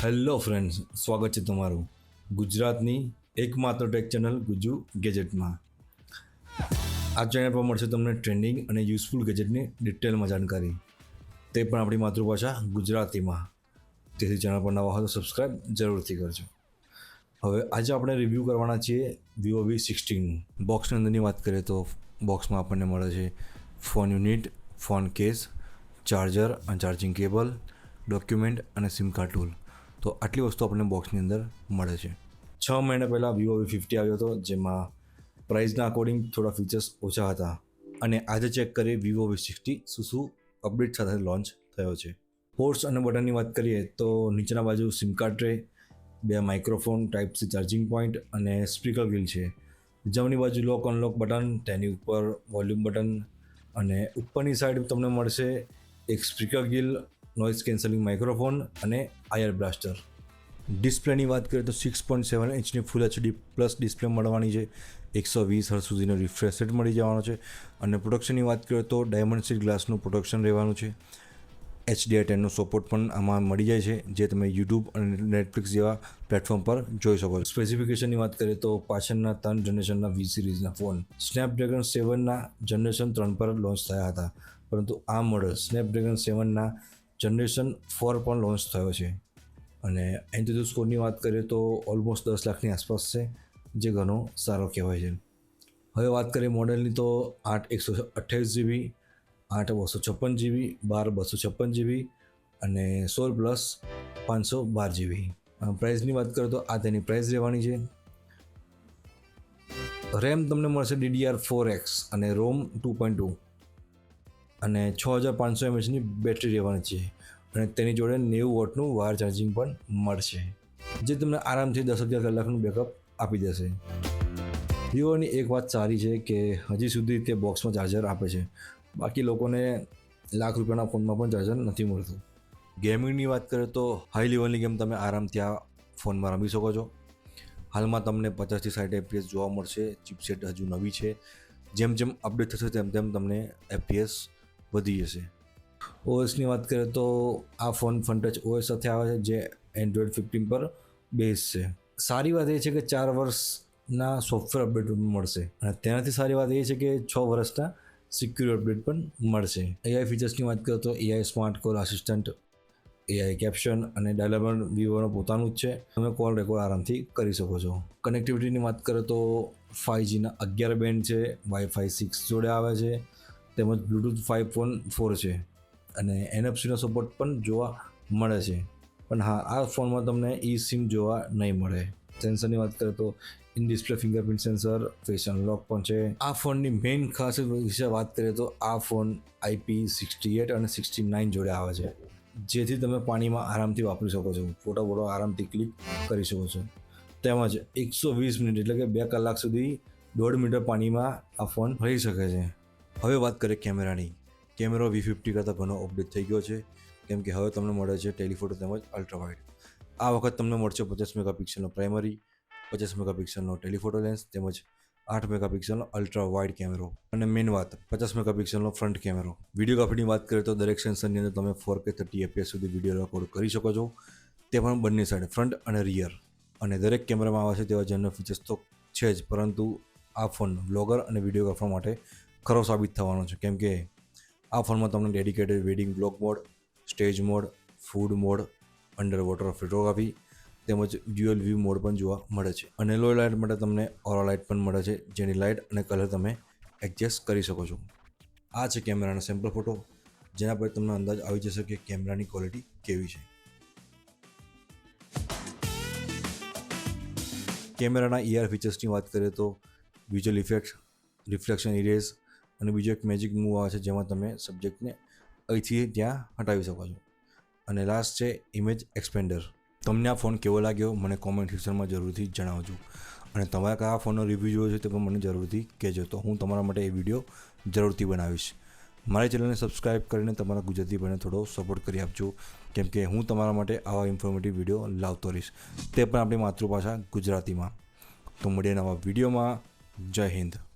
Hello friends, સ્વાગત છે તમારું ગુજરાતની એકમાત્ર ટેક ચેનલ ગુજુ ગેજેટમાં. આ ચેનલ પર મળશે તમને ટ્રેન્ડિંગ અને યુઝફુલ ગેજેટની ડિટેલમાં જાણકારી. તે પણ આપણી માતૃભાષા ગુજરાતીમાં. તેથી ચેનલ પર નવા હોય તો સબસ્ક્રાઈબ જરૂરથી કરજો. હવે આજે આપણે રિવ્યૂ કરવાના છીએ વિવો વી સિક્સટીનનું બોક્સની અંદરની વાત કરીએ તો બોક્સમાં આપણને મળે છે phone unit phone case charger અને ચાર્જિંગ કેબલ ડોક્યુમેન્ટ અને સિમ કાર્ડ ટૂલ તો આટલી વસ્તુ આપણને બોક્સની અંદર મળે છે. છ મહિના પહેલાં વિવો વી ફિફ્ટી આવ્યો હતો, જેમાં પ્રાઇઝના અકોર્ડિંગ થોડા ફીચર્સ ઓછા હતા. અને આજે ચેક કરીએ વિવો વી સિક્સટી શું શું અપડેટ સાથે લોન્ચ થયો છે. પોર્ટ્સ અને બટનની વાત કરીએ, તો નીચેના બાજુ સિમ કાર્ડ ટ્રે બે microphone type C charging point અને સ્પીકર વ્હીલ છે. જમણી બાજુ લોક અનલોક બટન તેની ઉપર વોલ્યુમ બટન અને ઉપરની સાઈડ તમને મળશે એક speaker Gill noise cancelling microphone અને આયર બ્લાસ્ટર ડિસ્પ્લેની વાત કરીએ તો સિક્સ પોઈન્ટ સેવન ઇંચની ફૂલ એચડી પ્લસ ડિસ્પ્લે મળવાની છે. એકસો વીસ હર્સ સુધીનો રિફ્રેશ રેટ મળી જવાનો છે. અને પ્રોડક્શનની વાત કરીએ તો ડાયમંડ સીટ ગ્લાસનું પ્રોડક્શન રહેવાનું છે. એચડીઆઈ ટેનનો સપોર્ટ પણ આમાં મળી જાય છે, જે તમે યુટ્યુબ અને નેટફ્લિક્સ જેવા પ્લેટફોર્મ પર જોઈ શકો છો. સ્પેસિફિકેશનની વાત કરીએ તો પાછળના ત્રણ જનરેશનના વી સિરીઝના ફોન સ્નેપડ્રેગન સેવનના જનરેશન ત્રણ પર લોન્ચ થયા હતા. પરંતુ આ મોડલ સ્નેપડ્રેગન સેવનના જનરેશન ફોર પણ લોન્ચ થયો છે. અને એન્ટીટ્યુ સ્કોરની વાત કરીએ તો ઓલમોસ્ટ દસ લાખની આસપાસ છે, જે ઘણો સારો કહેવાય છે. હવે વાત કરીએ મોડેલની તો આઠ એકસો અઠ્યાવીસ જીબી આઠ બસો છપ્પન જીબી બાર બસો છપ્પન જીબી અને સોળ પ્લસ પાંચસો બાર જીબી પ્રાઇસની વાત કરીએ તો આ તેની પ્રાઇસ રહેવાની છે. રેમ તમને મળશે ડીડીઆર ફોર એક્સ અને રોમ ટુ પોઈન્ટ ટુ અને છ હજાર પાંચસો એમએચની બેટરી રહેવાની છે અને તેની જોડે નેવું વોટનું વાયર ચાર્જિંગ પણ મળશે, જે તમને આરામથી દસ અગિયાર કલાકનું બેકઅપ આપી દેશે. વિવોની એક વાત સારી છે કે હજી સુધી તે બોક્સમાં ચાર્જર આપે છે. બાકી લોકોને લાખ રૂપિયાના ફોનમાં પણ ચાર્જર નથી મળતું. ગેમિંગની વાત કરીએ તો હાઈ લેવલની ગેમ તમે આરામથી આ ફોનમાં રમી શકો છો. હાલમાં તમને પચાસથી સાઠ એફપીએસ જોવા મળશે, ચિપસેટ હજુ નવી છે. જેમ જેમ અપડેટ થશે તેમ તેમ તમને એફપીએસ વધી જશે. ઓએસની વાત કરીએ તો આ ફોન ફનટચ ઓએસ સાથે આવે છે, જે એન્ડ્રોઈડ ફિફ્ટીન પર બેઝ છે. સારી વાત એ છે કે ચાર વર્ષના સોફ્ટવેર અપડેટ મળશે. અને તેનાથી સારી વાત એ છે કે છ વર્ષના સિક્યુર અપડેટ પણ મળશે. એઆઈ ફીચર્સની વાત કરીએ તો AI smart call assistant AI caption અને ડેવલપમેન્ટ વિવોનું પોતાનું જ છે. તમે કોલ રેકોર્ડ આરામથી કરી શકો છો. કનેક્ટિવિટીની વાત કરો તો ફાઇવજીના અગિયાર બેન્ડ છે વાઈફાઈ સિક્સ જોડે આવે છે. તેમજ બ્લૂટૂથ ફાઇવ પોઈન્ટ ફોર છે. અને એનએફસીનો સપોર્ટ પણ જોવા મળે છે. પણ હા, આ ફોનમાં તમને ઈ સિમ જોવા નહીં મળે. સેન્સરની વાત કરીએ તો in display fingerprint sensor face unlock પણ છે. આ ફોનની મેઇન ખાસ વિશે વાત કરીએ તો આ ફોન આઈપી સિક્સટી એટ અને સિક્સટી નાઇન જોડે આવે છે. જેથી તમે પાણીમાં આરામથી વાપરી શકો છો. ફોટો ફોટો આરામથી ક્લિક કરી શકો છો. તેમજ એકસો વીસ મિનિટ એટલે કે બે કલાક સુધી દોઢ મીટર પાણીમાં આ ફોન રહી શકે છે. હવે વાત કરીએ કેમેરાની. કેમેરો વી ફિફ્ટી કરતાં ઘણો અપડેટ થઈ ગયો છે. કેમ કે હવે તમને મળે છે ટેલિફોટો તેમજ અલ્ટ્રાવાઇડ આ વખત તમને મળશે પચાસ મેગાપિક્સલનો પ્રાઇમરી પચાસ મેગાપિક્સલનો ટેલિફોટો લેન્સ તેમજ આઠ મેગાપિક્સલનો અલ્ટ્રા વાઇડ કેમેરો. અને મેઇન વાત, પચાસ મેગાપિક્સલનો ફ્રન્ટ કેમેરો. વિડીયોગ્રાફીની વાત કરીએ તો દરેક સેન્સરની અંદર તમે ફોર કે થર્ટી એપીએસ સુધી વીડિયો રેકોર્ડ કરી શકો છો. તે પણ બંને સાઈડ ફ્રન્ટ અને રિયર અને દરેક કેમેરામાં આવે છે તેવા જનરલ ફીચર્સ તો છે જ. પરંતુ આ ફોન બ્લોગર અને વિડીયોગ્રાફર માટે ખરો સાબિત થવાનો છે. કેમ કે આ ફોનમાં તમને dedicated wedding vlog mode stage mode food mode underwater photography તેમજ ડ્યુઅલ વ્યૂ મોડ પણ જોવા મળે છે. અને લો લાઇટ માટે તમને ઓરા લાઇટ પણ મળે છે, જેની લાઇટ અને કલર તમે એડજસ્ટ કરી શકો છો. આ છે કેમેરાનો સેમ્પલ ફોટો જેના પર તમને અંદાજ આવી જશે કે કેમેરાની ક્વોલિટી કેવી છે. કેમેરાના ઈઆર ફીચર્સની વાત કરીએ તો વિઝ્યુઅલ ઇફેક્ટ રિફ્લેક્શન ઇરેઝ અને બીજો એક મેજિક મૂવ આવે છે જેમાં તમે સબ્જેક્ટને અહીંથી ત્યાં હટાવી શકો છો. અને લાસ્ટ છે ઇમેજ એક્સપેન્ડર તમને આ ફોન કેવો લાગ્યો? મને કોમેન્ટ સેક્શનમાં જરૂરથી જણાવજો. અને તમારે કયા ફોનનો રિવ્યૂ જોયો છે તે પણ મને જરૂરથી કહેજો. તો હું તમારા માટે એ વીડિયો જરૂરથી બનાવીશ. મારી ચેનલને સબસ્ક્રાઇબ કરીને તમારા ગુજરાતી ભાઈને થોડો સપોર્ટ કરી આપજો. કેમ કે હું તમારા માટે આવા ઇન્ફોર્મેટિવ વીડિયો લાવતો રહીશ. તે પણ આપણી માતૃભાષા ગુજરાતીમાં. તો મળીએ નવા વિડીયોમાં જય હિન્દ.